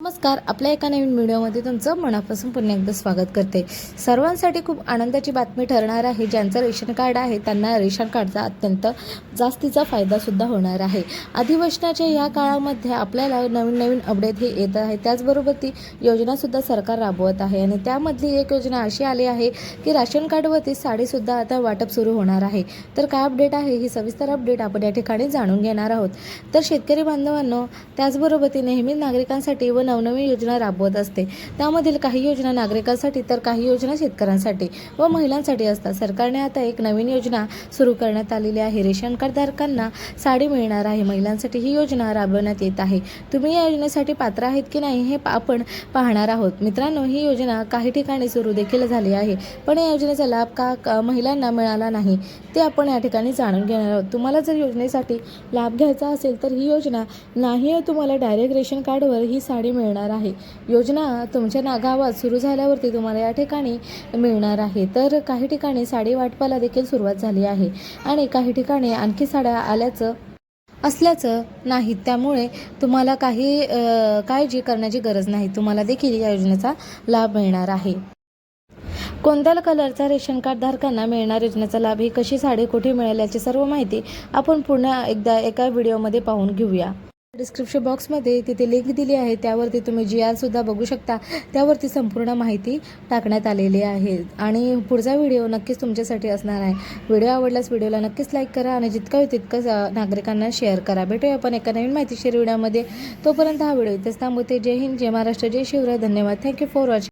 नमस्कार आपल्या एका नवीन व्हिडिओमध्ये तुमचं मनापासून पुन्हा एकदा स्वागत करते. सर्वांसाठी खूप आनंदाची बातमी ठरणार आहे ज्यांचं रेशन कार्ड आहे त्यांना रेशन कार्डचा अत्यंत जास्तीचा फायदासुद्धा होणार आहे. अधिवेशनाच्या या काळामध्ये आपल्याला नवीन नवीन अपडेट हे येत आहे. त्याचबरोबर ती योजनासुद्धा सरकार राबवत आहे आणि त्यामधली एक योजना अशी आली आहे की राशन कार्डवरती साडीसुद्धा आता वाटप सुरू होणार आहे. तर काय अपडेट आहे? ही सविस्तर अपडेट आपण या ठिकाणी जाणून घेणार आहोत. तर शेतकरी बांधवांनो त्याचबरोबर ती नेहमी नागरिकांसाठी व नवनवीन योजना राबवत असते. त्यामधील काही योजना नागरिकांसाठी तर काही योजना शेतकऱ्यांसाठी व महिलांसाठी असतात. सरकारने आता एक नवीन योजना सुरू करण्यात आलेली आहे. रेशन कार्डधारकांना साडी मिळणार आहे. महिलांसाठी ही योजना राबवण्यात येत आहे. तुम्ही या योजनेसाठी पात्र आहेत की नाही हे आपण पाहणार आहोत. मित्रांनो ही योजना काही ठिकाणी सुरू देखील झाली आहे. पण या योजनेचा लाभ का का महिलांना मिळाला नाही ते आपण या ठिकाणी जाणून घेणार आहोत. तुम्हाला जर योजनेसाठी लाभ घ्यायचा असेल तर ही योजना नाही आहे तुम्हाला डायरेक्ट रेशन कार्डवर ही साडी मिळणार आहे. योजना तुमच्या ना गावात सुरू झाल्यावरती तुम्हाला या ठिकाणी मिळणार आहे. तर काही ठिकाणी साडी वाटपाला देखील सुरुवात झाली आहे. आणि काही ठिकाणी आणखी साड्या आल्याचं असल्याचं नाही. त्यामुळे तुम्हाला काही काळजी करण्याची गरज नाही. तुम्हाला देखील या योजनेचा लाभ मिळणार आहे. कोणत्या कलरचा रेशन कार्ड धारकांना मिळणार योजनेचा लाभ? ही कशी साडी कुठे मिळेल याची सर्व माहिती आपण पुन्हा एकदा एका व्हिडिओमध्ये पाहून घेऊया. डिस्क्रिप्शन बॉक्समध्ये तिथे लिंक दिली आहे. त्यावरती तुम्ही जी आर सुद्धा बघू शकता. त्यावरती संपूर्ण माहिती टाकण्यात आलेली आहे. आणि पुढचा व्हिडिओ नक्कीच तुमच्यासाठी असणार आहे. व्हिडिओ आवडल्यास व्हिडिओला नक्कीच लाईक करा आणि जितका होईल तितकंच नागरिकांना शेअर करा. भेटूया आपण एका नवीन माहितीशीर व्हिडिओमध्ये तोपर्यंत हा व्हिडिओ इथेच थांबवते. जय हिंद जय महाराष्ट्र जय शिवराय. धन्यवाद. Thank you for watching